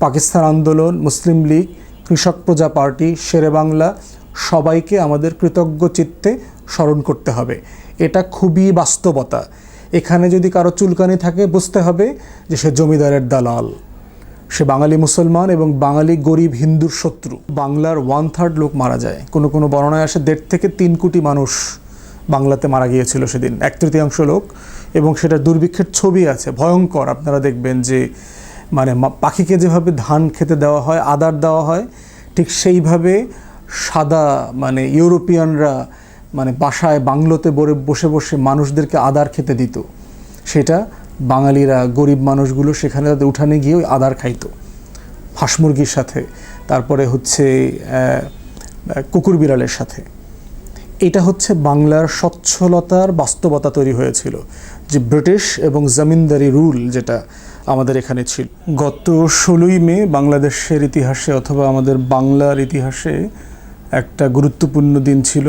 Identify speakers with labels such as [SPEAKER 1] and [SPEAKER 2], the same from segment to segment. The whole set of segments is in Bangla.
[SPEAKER 1] পাকিস্তান আন্দোলন, মুসলিম লীগ, কৃষক প্রজা পার্টি, শেরে বাংলা, সবাইকে আমাদের কৃতজ্ঞ চিত্তে স্মরণ করতে হবে। এটা খুবই বাস্তবতা। এখানে যদি কারও চুলকানি থাকে, বুঝতে হবে যে সে জমিদারের দালাল। সে বাঙালি মুসলমান এবং বাঙালি গরিব হিন্দুর শত্রু। বাংলার ওয়ান থার্ড লোক মারা যায়। কোনো কোনো বর্ণায় আসে, দেড় থেকে তিন কোটি মানুষ বাংলাতে মারা গিয়েছিল সেদিন। এক তৃতীয়াংশ লোক এবং সেটা দুর্ভিক্ষের ছবি আছে, ভয়ঙ্কর। আপনারা দেখবেন যে মানে পাখিকে যেভাবে ধান খেতে দেওয়া হয়, আদার দেওয়া হয়, ঠিক সেইভাবে সাদা মানে ইউরোপিয়ানরা মানে বাসায় বাংলোতে বরে বসে বসে মানুষদেরকে আদার খেতে দিত। সেটা বাঙালিরা, গরিব মানুষগুলো সেখানে তাদের উঠানে গিয়ে ওই আদার খাইতো। হাঁস মুরগির সাথে, তারপরে হচ্ছে কুকুর বিড়ালের সাথে। এটা হচ্ছে বাংলার স্বচ্ছলতার বাস্তবতা তৈরি হয়েছিল। যে ব্রিটিশ এবং জমিনদারি রুল যেটা আমাদের এখানে ছিল। গত ষোলোই মে বাংলাদেশের ইতিহাসে অথবা আমাদের বাংলার ইতিহাসে একটা গুরুত্বপূর্ণ দিন ছিল।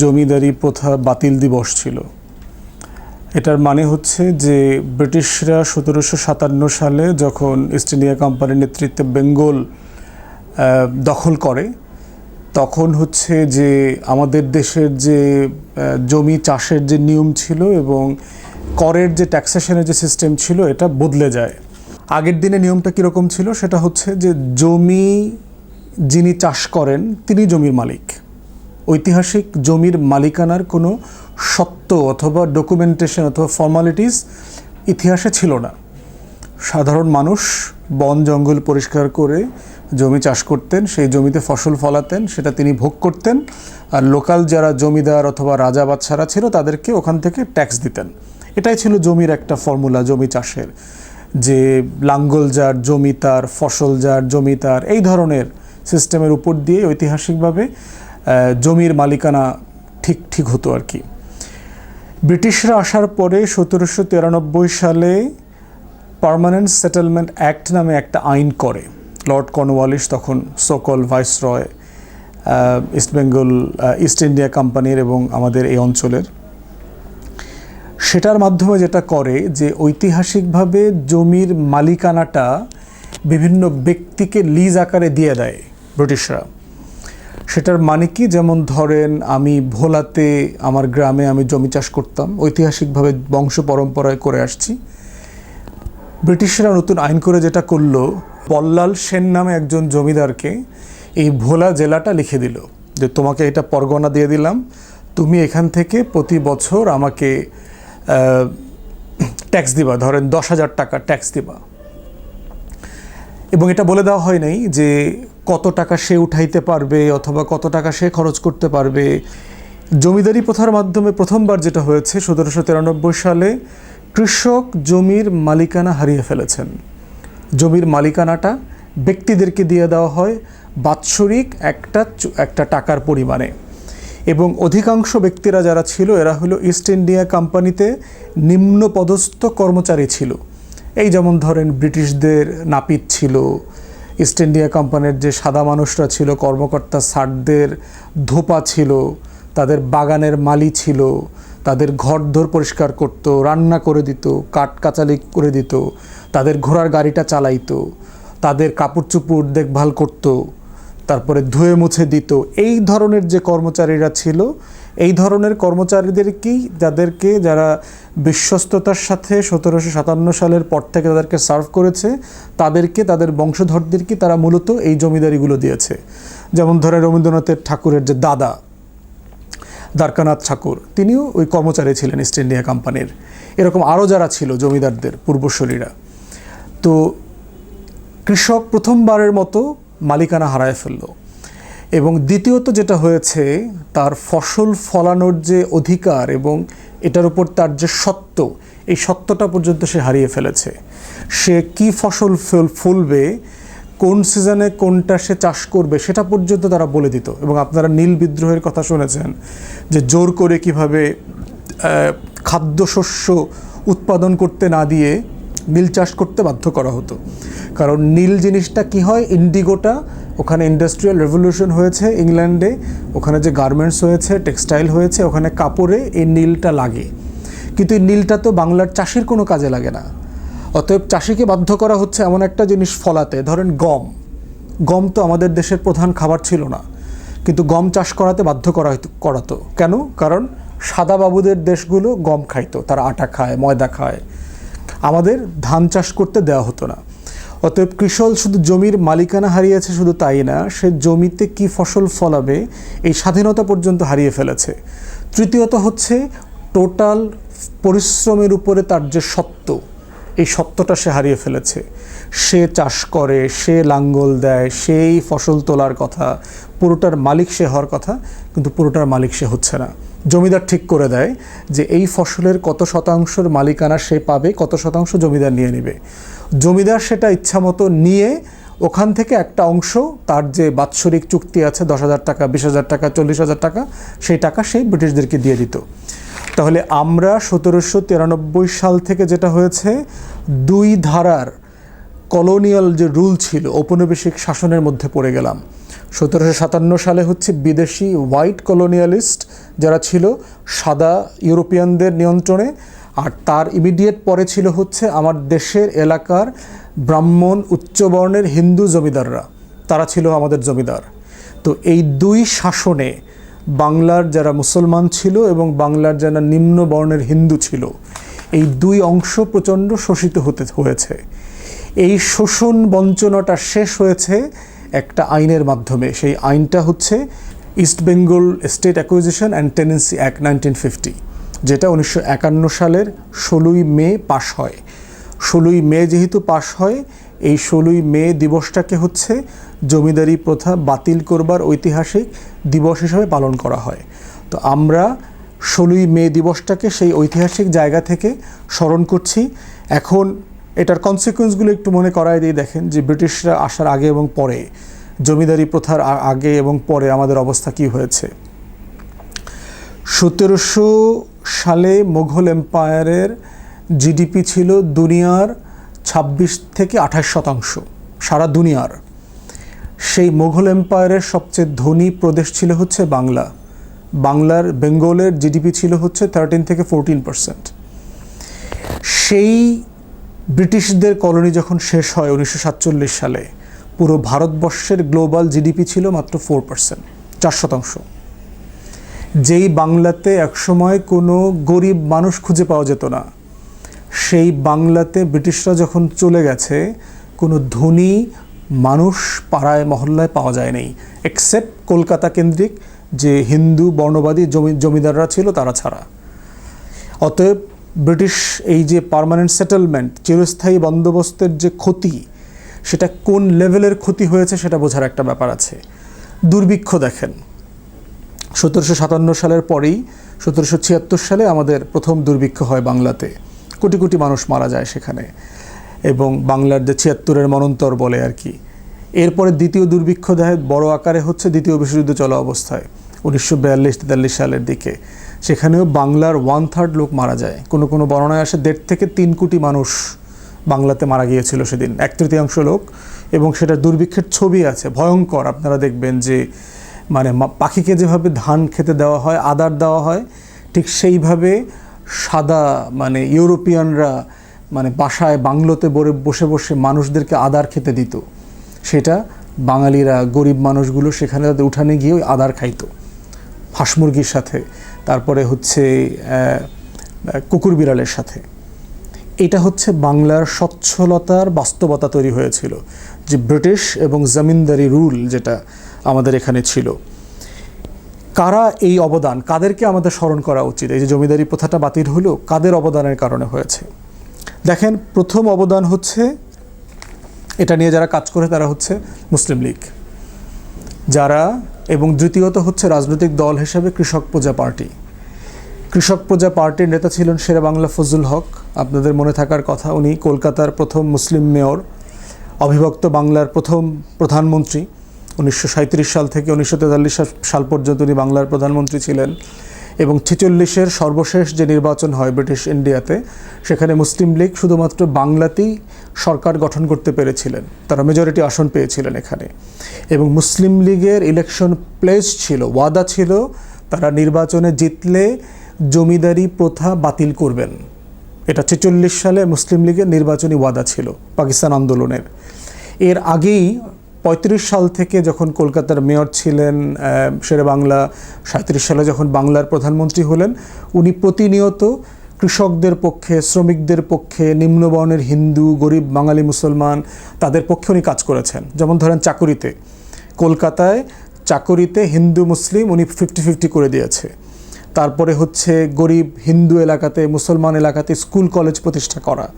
[SPEAKER 1] জমিদারি প্রথা বাতিল দিবস ছিল। এটার মানে হচ্ছে যে ব্রিটিশরা সতেরোশো সাতান্ন সালে যখন ইস্ট ইন্ডিয়া কোম্পানির নেতৃত্বে বেঙ্গল দখল করে, তখন হচ্ছে যে আমাদের দেশের যে জমি চাষের যে নিয়ম ছিল এবং করের যে ট্যাক্সেশনের যে সিস্টেম ছিল, এটা বদলে যায়। আগের দিনে নিয়মটা কীরকম ছিল? সেটা হচ্ছে যে জমি যিনি চাষ করেন, তিনি জমির মালিক। ঐতিহাসিক জমির মালিকানার কোনো সত্য অথবা ডকুমেন্টেশন অথবা ফর্মালিটিস ইতিহাসে ছিল না। সাধারণ মানুষ বন, জঙ্গল পরিষ্কার করে জমি চাষ করতেন, সেই জমিতে ফসল ফলাতেন, সেটা তিনি ভোগ করতেন। আর লোকাল যারা জমিদার অথবা রাজা বাচ্চারা ছিল, তাদেরকে ওখান থেকে ট্যাক্স দিতেন। এটাই ছিল জমির একটা ফর্মুলা জমি চাষের। যে লাঙ্গল যার জমি তার, ফসল যার জমি তার, এই ধরনের সিস্টেমের উপর দিয়ে ঐতিহাসিকভাবে জমির মালিকানা ঠিক ঠিক হতো আর কি। ব্রিটিশরা আসার পরে সতেরোশো তিরানব্বই সালে পার্মানেন্ট সেটেলমেন্ট অ্যাক্ট নামে একটা আইন করে। লর্ড কর্নওয়ালিস তখন সকল viceroy East Bengal East India কোম্পানির এবং আমাদের এই অঞ্চলের। সেটার মাধ্যমে যেটা করে যে ঐতিহাসিকভাবে জমির মালিকানাটা বিভিন্ন ব্যক্তিকে লিজ আকারে দিয়ে দেয় ব্রিটিশরা। সেটার মানে কি? যেমন ধরেন আমি ভোলাতে আমার গ্রামে আমি জমি চাষ করতাম, ঐতিহাসিকভাবে বংশ পরম্পরায় করে আসছি। ব্রিটিশরা নতুন আইন করে যেটা করল, পল্লাল সেন নামে একজন জমিদারকে এই ভোলা জেলাটা লিখে দিল যে, তোমাকে এটা পরগনা দিয়ে দিলাম। তুমি এখান থেকে প্রতি বছর আমাকে ট্যাক্স দিবা, ধরেন দশ হাজার টাকা ট্যাক্স দিবা। এবং এটা বলে দেওয়া হয় নাই যে কত টাকা সে উঠাইতে পারবে অথবা কত টাকা সে খরচ করতে পারবে। জমিদারি প্রথার মাধ্যমে প্রথমবার যেটা হয়েছে, সতেরোশো তিরানব্বই সালে কৃষক জমির মালিকানা হারিয়ে ফেলেছেন। জমির মালিকানাটা ব্যক্তিদেরকে দিয়ে দেওয়া হয় বাৎসরিক একটা একটা টাকার পরিমাণে। এবং অধিকাংশ ব্যক্তিরা যারা ছিল, এরা হলো ইস্ট ইন্ডিয়া কোম্পানিতে নিম্ন পদস্থ কর্মচারী ছিল। এই যেমন ধরেন ব্রিটিশদের নাপিত ছিল, ইস্ট ইন্ডিয়া কোম্পানির যে সাদা মানুষরা ছিল, কর্মকর্তা সারদের ধোপা ছিল, তাদের বাগানের মালি ছিল, তাদের ঘর ঘরদোর পরিষ্কার করত, রান্না করে দিত, কাঠ কাচালি করে দিত, তাদের ঘোড়ার গাড়িটা চালাইতো, তাদের কাপড় চুপড় দেখভাল করতো তারপরে ধুয়ে মুছে দিত। এই ধরনের যে কর্মচারীরা ছিল, এই ধরনের কর্মচারীদেরকেই যাদেরকে যারা বিশ্বস্ততার সাথে সতেরোশো সাতান্ন সালের পর থেকে তাদেরকে সার্ভ করেছে, তাদেরকে, তাদের বংশধরদেরকে তারা মূলত এই জমিদারিগুলো দিয়েছে? যেমন ধরে রবীন্দ্রনাথের ঠাকুরের যে দাদা, দ্বারকানাথ ঠাকুর, তিনিও ওই কর্মচারী ছিলেন ইস্ট ইন্ডিয়া কোম্পানির। এরকম আরও যারা ছিল জমিদারদের পূর্বশরীরা তো কৃষক প্রথমবারের মতো মালিকানা হারায় ফেলল। এবং দ্বিতীয়ত যেটা হয়েছে, তার ফসল ফলানোর যে অধিকার এবং এটার উপর তার যে সত্ত্ব এই সত্ত্বটা পর্যন্ত সে হারিয়ে ফেলেছে। সে কি ফসল ফল- ফলবে, কোন সিজনে কোনটা সে চাষ করবে, সেটা পর্যন্ত তারা বলে দিত। এবং আপনারা নীল বিদ্রোহের কথা শুনেছেন যে জোর করে কীভাবে খাদ্যশস্য উৎপাদন করতে না দিয়ে নীল চাষ করতে বাধ্য করা হতো। কারণ নীল জিনিসটা কি হয়? ইন্ডিগোটা, ওখানে ইন্ডাস্ট্রিয়াল রেভলিউশন হয়েছে ইংল্যান্ডে, ওখানে যে গার্মেন্টস হয়েছে টেক্সটাইল হয়েছে, ওখানে কাপড়ে এই নীলটা লাগে। কিন্তু এই নীলটা তো বাংলার চাষির কোনো কাজে লাগে না। অতএব চাষিকে বাধ্য করা হচ্ছে এমন একটা জিনিস ফলাতে। ধরেন গম। গম তো আমাদের দেশের প্রধান খাবার ছিল না। কিন্তু গম চাষ করাতে বাধ্য করা করাতো। কেন? কারণ সাদা বাবুদের দেশগুলো গম খাইতো। তারা আটা খায়, ময়দা খায়। আমাদের ধান চাষ করতে দেওয়া হতো না। অতএব কৃষক শুধু জমির মালিকানা হারিয়েছে শুধু তাই না, সে জমিতে কি ফসল ফলাবে এই স্বাধীনতা পর্যন্ত হারিয়ে ফেলেছে। তৃতীয়ত হচ্ছে টোটাল পরিশ্রমের উপরে তার যে সত্য এই সত্যটা সে হারিয়ে ফেলেছে। সে চাষ করে, সে লাঙ্গল দেয়, সেই ফসল তোলার কথা, পুরোটার মালিক সে হওয়ার কথা, কিন্তু পুরোটার মালিক সে হচ্ছে না। জমিদার ঠিক করে দেয় যে এই ফসলের কত শতাংশের মালিকানা সে পাবে, কত শতাংশ জমিদার নিয়ে নেবে। জমিদার সেটা ইচ্ছামতো নিয়ে ওখান থেকে একটা অংশ, তার যে বাৎসরিক চুক্তি আছে দশ হাজার টাকা, বিশ হাজার টাকা, চল্লিশ হাজার টাকা, সেই টাকা সেই ব্রিটিশদেরকে দিয়ে দিত। তাহলে আমরা সতেরোশো তিরানব্বই সাল থেকে যেটা হয়েছে, দুই ধারার কলোনিয়াল যে রুল ছিল, ঔপনিবেশিক শাসনের মধ্যে পড়ে গেলাম। সতেরোশো সাতান্ন সালে হচ্ছে বিদেশি হোয়াইট কলোনিয়ালিস্ট যারা ছিল, সাদা ইউরোপিয়ানদের নিয়ন্ত্রণে, আর তার ইমিডিয়েট পরে ছিল হচ্ছে আমার দেশের এলাকার ব্রাহ্মণ উচ্চবর্ণের হিন্দু জমিদাররা। তারা ছিল আমাদের জমিদার। তো এই দুই শাসনে বাংলার যারা মুসলমান ছিল এবং বাংলার যারা নিম্ন বর্ণের হিন্দু ছিল, এই দুই অংশ প্রচণ্ড শোষিত হতে হয়েছে। এই শোষণ বঞ্চনাটা শেষ হয়েছে একটা আইনের মাধ্যমে। সেই আইনটা হচ্ছে East Bengal State acquisition and tenancy act nineteen fifty, যেটা উনিশশো একান্ন সালের ষোলোই মে পাশ হয়। ষোলোই মে যেহেতু পাশ হয় এই ষোলোই মে দিবসটাকে হচ্ছে জমিদারি প্রথা বাতিল করবার ঐতিহাসিক দিবস হিসাবে পালন করা হয়। তো আমরা ষোলোই মে দিবসটাকে সেই ঐতিহাসিক জায়গা থেকে স্মরণ করছি। এখন এটার কনসিকুয়েন্সগুলো একটু মনে করায় দিয়ে দেখেন যে ব্রিটিশরা আসার আগে এবং পরে, জমিদারি প্রথার আগে এবং পরে আমাদের অবস্থা কি হয়েছে। সতেরোশো সালে মোঘল এম্পায়ারের জিডিপি ছিল দুনিয়ার ছাব্বিশ থেকে আঠাশ শতাংশ সারা দুনিয়ার। সেই মুঘল এম্পায়ারের সবচেয়ে ধনী প্রদেশ ছিল হচ্ছে বাংলা। বাংলার বেঙ্গলের জিডিপি ছিল হচ্ছে থার্টিন থেকে ফোরটিন পার্সেন্ট সেই ব্রিটিশদের কলোনি যখন শেষ হয় উনিশশো সাতচল্লিশ সালে, পুরো ভারতবর্ষের গ্লোবাল জিডিপি ছিল মাত্র ফোর পার্সেন্ট চার শতাংশ। যেই বাংলাতে একসময় কোনো গরিব মানুষ খুঁজে পাওয়া যেত না সেই বাংলাতে ব্রিটিশরা যখন চলে গেছে, কোনো ধনী মানুষ পাড়ায়, মহল্লায় পাওয়া যায় নাই এক্সেপ্ট কলকাতা কেন্দ্রিক যে হিন্দু বর্ণবাদী জমি, জমিদাররা ছিল তারা ছাড়া। অতএব ব্রিটিশ এই যে পার্মানেন্ট সেটেলমেন্ট চিরস্থায়ী বন্দোবস্তের যে ক্ষতি, সেটা কোন লেভেলের ক্ষতি হয়েছে সেটা বোঝার একটা ব্যাপার আছে। দুর্ভিক্ষ দেখেন। সতেরোশো সাতান্ন সালের পরেই, সতেরোশো ছিয়াত্তর সালে আমাদের প্রথম দুর্ভিক্ষ হয় বাংলাতে। কোটি কোটি মানুষ মারা যায় সেখানে। এবং বাংলার যে ছিয়াত্তরের মনন্তর বলে আর কি। এরপরে দ্বিতীয় দুর্ভিক্ষ দেয় বড় আকারে হচ্ছে দ্বিতীয় বিশ্বযুদ্ধ চলা অবস্থায়, উনিশশো বিয়াল্লিশ তেতাল্লিশ সালের দিকে। সেখানেও বাংলার ওয়ান থার্ড লোক মারা যায়। কোনো কোনো বর্ণায় আসে দেড় থেকে তিন কোটি মানুষ বাংলাতে মারা গিয়েছিল সেদিন, এক তৃতীয়াংশ লোক। এবং সেটা দুর্ভিক্ষের ছবি আছে, ভয়ঙ্কর। আপনারা দেখবেন যে মানে পাখিকে যেভাবে ধান খেতে দেওয়া হয়, আদার দেওয়া হয়, ঠিক সেইভাবে সাদা মানে ইউরোপিয়ানরা মানে বাসায় বাংলোতে বরে, বসে বসে মানুষদেরকে আদার খেতে দিত। সেটা বাঙালিরা, গরিব মানুষগুলো সেখানে তাদের উঠানে গিয়ে ওই আদার খাইতো। হাঁস মুরগির সাথে, তারপরে হচ্ছে কুকুর বিড়ালের সাথে। এটা হচ্ছে বাংলার সচ্ছলতার বাস্তবতা তৈরি হয়েছিল। যে ব্রিটিশ এবং জমিনদারি রুল যেটা আমাদের এখানে ছিল। কারা এই অবদান? কাদেরকে আমাদের স্মরণ করা উচিত? এই যে জমিদারি প্রথাটা বাতিল হলো, কাদের অবদানের কারণে হয়েছে? দেখেন, প্রথম অবদান হচ্ছে, এটা নিয়ে যারা কাজ করে তারা হচ্ছে মুসলিম লীগ। যারা, এবং দ্বিতীয়ত হচ্ছে রাজনৈতিক দল হিসেবে কৃষক প্রজা পার্টি। কৃষক প্রজা পার্টির নেতা ছিলেন শেরে বাংলা ফজল হক। আপনাদের মনে থাকার কথা, উনি কলকাতার প্রথম মুসলিম মেয়র, অবিভক্ত বাংলার প্রথম প্রধানমন্ত্রী। উনিশশো সাল থেকে উনিশশো তেতাল্লিশ সাল পর্যন্ত উনি বাংলার প্রধানমন্ত্রী ছিলেন এবং ছেচল্লিশের সর্বশেষ যে নির্বাচন হয় ব্রিটিশ ইন্ডিয়াতে, সেখানে মুসলিম লীগ শুধুমাত্র বাংলাতেই সরকার গঠন করতে পেরেছিলেন। তারা মেজরিটি আসন পেয়েছিলেন এখানে। এবং মুসলিম লীগের ইলেকশন প্লেস ছিল, ওয়াদা ছিল, তারা নির্বাচনে জিতলে জমিদারি প্রথা বাতিল করবেন। এটা ছেচল্লিশ সালে মুসলিম লীগের নির্বাচনী ওয়াদা ছিল, পাকিস্তান আন্দোলনের। এর আগেই পঁয়ত্রিশ সাল থেকে যখন কলকাতার মেয়র ছিলেন শেরে বাংলা সাঁত্রিশ সালে যখন বাংলার প্রধানমন্ত্রী হলেন, উনি প্রতিনিয়ত কৃষকদের পক্ষে, শ্রমিকদের পক্ষে, নিম্নবর্ণের হিন্দু, গরিব, বাঙালি, মুসলমান, তাদের পক্ষে উনি কাজ করেছেন। যেমন ধরেন চাকুরিতে। কলকাতায় চাকুরিতে হিন্দু, মুসলিম উনি ফিফটি ফিফটি করে দিয়েছে। তারপরে হচ্ছে গরিব হিন্দু এলাকাতে, মুসলমান এলাকাতে স্কুল, কলেজ প্রতিষ্ঠা করা।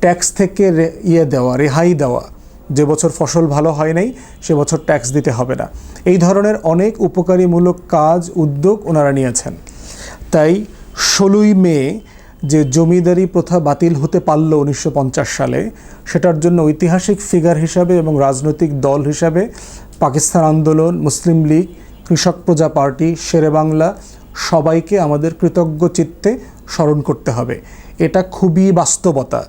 [SPEAKER 1] ট্যাক্স থেকে ইয়ে দেওয়া, রেহাই দেওয়া। যে বছর ফসল ভালো হয় নাই, সে বছর ট্যাক্স দিতে হবে না। এই ধরনের অনেক উপকারীমূলক কাজ, উদ্যোগ ওনারা নিয়েছেন। তাই ষোলোই মে যে জমিদারি প্রথা বাতিল হতে পারল উনিশশো পঞ্চাশ সালে, সেটার জন্য ঐতিহাসিক ফিগার হিসাবে এবং রাজনৈতিক দল হিসাবে পাকিস্তান আন্দোলন, মুসলিম লীগ, কৃষক প্রজা পার্টি, শেরে বাংলা সবাইকে আমাদের কৃতজ্ঞ চিত্তে স্মরণ করতে হবে। এটা খুবই বাস্তবতা।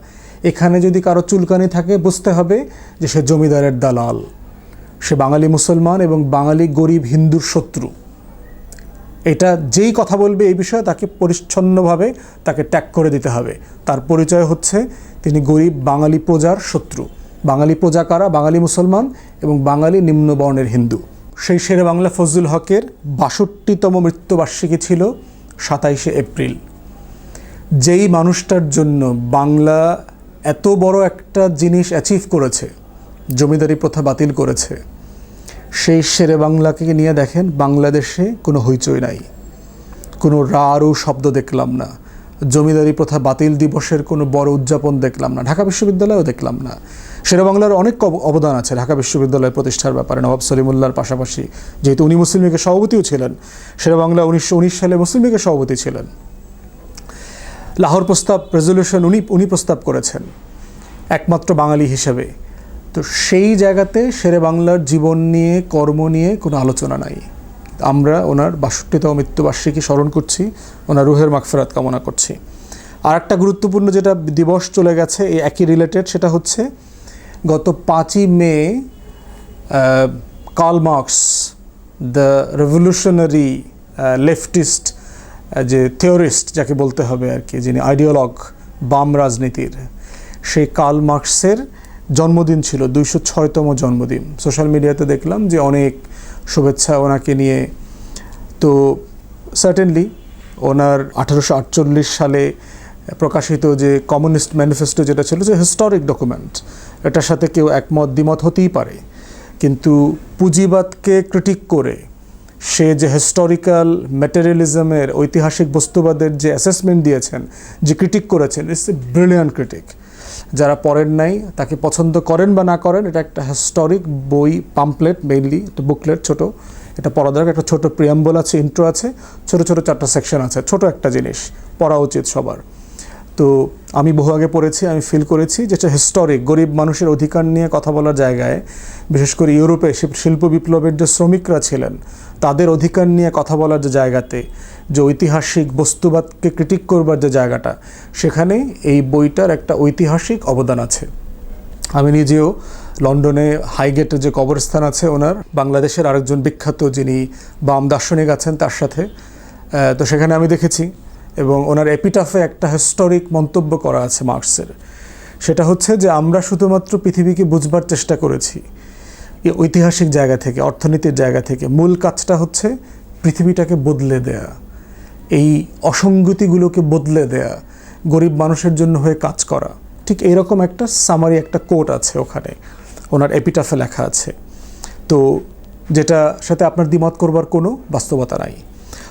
[SPEAKER 1] এখানে যদি কারও চুলকানি থাকে, বুঝতে হবে যে সে জমিদারের দালাল। সে বাঙালি মুসলমান এবং বাঙালি গরিব হিন্দুর শত্রু। এটা যেই কথা বলবে এই বিষয়ে তাকে পরিচ্ছন্নভাবে তাকে ত্যাগ করে দিতে হবে। তার পরিচয় হচ্ছে তিনি গরিব বাঙালি প্রজার শত্রু। বাঙালি প্রজা কারা? বাঙালি মুসলমান এবং বাঙালি নিম্নবর্ণের হিন্দু। সেই শেরে বাংলা ফজলুল হকের বাষট্টিতম মৃত্যুবার্ষিকী ছিল সাতাইশে এপ্রিল। যেই মানুষটার জন্য বাংলা এত বড় একটা জিনিস অ্যাচিভ করেছে, জমিদারি প্রথা বাতিল করেছে, সেই শেরে বাংলাকে নিয়ে দেখেন বাংলাদেশে কোনো হইচই নাই, কোনো রারও শব্দ দেখলাম না, জমিদারি প্রথা বাতিল দিবসের কোনো বড় উদযাপন দেখলাম না, ঢাকা বিশ্ববিদ্যালয়েও দেখলাম না। শেরে বাংলার অনেক অবদান আছে ঢাকা বিশ্ববিদ্যালয় প্রতিষ্ঠার ব্যাপারে, নবাব সলিমুল্লাহর পাশাপাশি, যেহেতু উনি মুসলিম লীগের সভাপতিও ছিলেন, শেরে বাংলা উনিশশো উনিশ সালে মুসলিম লীগের সভাপতি ছিলেন। লাহোর প্রস্তাব রেজলিউশন উনি উনি প্রস্তাব করেছেন, একমাত্র বাঙালি হিসেবে। তো সেই জায়গাতে শেরে বাংলার জীবন নিয়ে, কর্ম নিয়ে কোনো আলোচনা নাই। আমরা ওনার বাষট্টিতম মৃত্যুবার্ষিকী স্মরণ করছি, ওনার রুহের মাগফেরাত কামনা করছি। আর একটা গুরুত্বপূর্ণ যেটা দিবস চলে গেছে, এই একই রিলেটেড সেটা হচ্ছে গত পাঁচই মে Karl Marx the revolutionary leftist যে থিওরিস্ট যাকে বলতে হবে আর কি, যিনি আইডিওলগ বাম রাজনীতির, সেই কার্ল মার্কসের জন্মদিন ছিল, দুইশো ছয়তম জন্মদিন। সোশ্যাল মিডিয়াতে দেখলাম যে অনেক শুভেচ্ছা ওনাকে নিয়ে। তো সার্টেনলি ওনার আঠারোশো আটচল্লিশ সালে প্রকাশিত যে কমিউনিস্ট ম্যানিফেস্টো যেটা ছিল, যে হিস্টোরিক ডকুমেন্ট এটার সাথে কেউ একমত, দ্বিমত হতেই পারে। কিন্তু পুঁজিবাদকে ক্রিটিক করে সে যে হিস্টোরিক্যাল ম্যাটেরিয়ালিজমের ঐতিহাসিক বস্তুবাদের যে অ্যাসেসমেন্ট দিয়েছেন, যে ক্রিটিক করেছেন ইটস এ ব্রিলিয়ান্ট ক্রিটিক যারা পড়েন নাই, তাকে পছন্দ করেন বা না করেন, এটা একটা হিস্টোরিক বই পাম্পলেট মেইনলি একটা বুকলেট ছোট। এটা পড়া দরকার, একটা ছোট প্রিয়াম্বল আছে ইন্ট্রো আছে, ছোট ছোট চারটা সেকশন আছে, ছোট একটা জিনিস, পড়া উচিত সবার। তো আমি বহু আগে পড়েছি, আমি ফিল করেছি যেটা হিস্টোরিক গরিব মানুষের অধিকার নিয়ে কথা বলার জায়গায়, বিশেষ করে ইউরোপে শিল্প- বিপ্লবের যে শ্রমিকরা ছিলেন, তাদের অধিকার নিয়ে কথা বলার যে জায়গাতে, যে ঐতিহাসিক বস্তুবাদকে ক্রিটিক করবার যে জায়গাটা সেখানে এই বইটার একটা ঐতিহাসিক অবদান আছে। আমি নিজেও লন্ডনে হাইগেটে যে কবরস্থান আছে ওনার, বাংলাদেশের আরেকজন বিখ্যাত যিনি বাম দার্শনিক আছেন তার সাথে তো সেখানে আমি দেখেছি এবং ওনার এপিটাফে একটা হিস্টোরিক মন্তব্য করা আছে মার্কসের। সেটা হচ্ছে যে, আমরা শুধুমাত্র পৃথিবীকে বুঝবার চেষ্টা করেছি ঐতিহাসিক জায়গা থেকে, অর্থনীতির জায়গা থেকে। মূল কাজটা হচ্ছে পৃথিবীটাকে বদলে দেয়া, এই অসঙ্গতিগুলোকে বদলে দেয়া, গরিব মানুষের জন্য হয়ে কাজ করা। ঠিক এইরকম একটা সামারি একটা কোট আছে ওখানে, ওনার এপিটাফে লেখা আছে। তো যেটা সাথে আপনার দ্বিমত করবার কোনো বাস্তবতা নাই।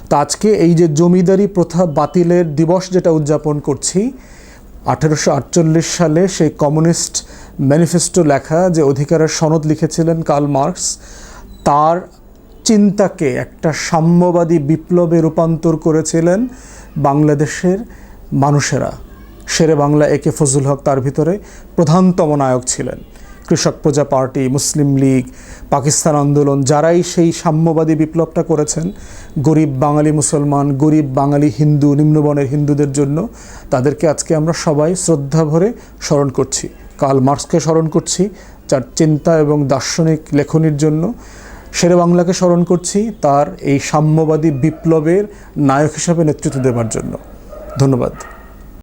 [SPEAKER 1] তো আজকে এই যে জমিদারি প্রথা বাতিলের দিবস যেটা উদযাপন করছি, আঠেরোশো আটচল্লিশ সালে সেই কমিউনিস্ট ম্যানিফেস্টো লেখা যে অধিকারের সনদ লিখেছিলেন কার্ল মার্কস, তার চিন্তাকে একটা সাম্যবাদী বিপ্লবে রূপান্তর করেছিলেন বাংলাদেশের মানুষেরা। শেরে বাংলা একে ফজল হক তার ভিতরে প্রধানতম নায়ক ছিলেন। কৃষক প্রজা পার্টি, মুসলিম লীগ, পাকিস্তান আন্দোলন, যারাই সেই সাম্যবাদী বিপ্লবটা করেছেন, গরিব বাঙালি মুসলমান, গরিব বাঙালি হিন্দু, নিম্নবর্ণের হিন্দুদের জন্য, তাদেরকে আজকে আমরা সবাই শ্রদ্ধা ভরে স্মরণ করছি। কার্ল মার্কসকে স্মরণ করছি, যার চিন্তা এবং দার্শনিক লেখনির জন্য। শেরে বাংলাকে স্মরণ করছি, তার এই সাম্যবাদী বিপ্লবের নায়ক হিসাবে নেতৃত্ব দেওয়ার জন্য। ধন্যবাদ।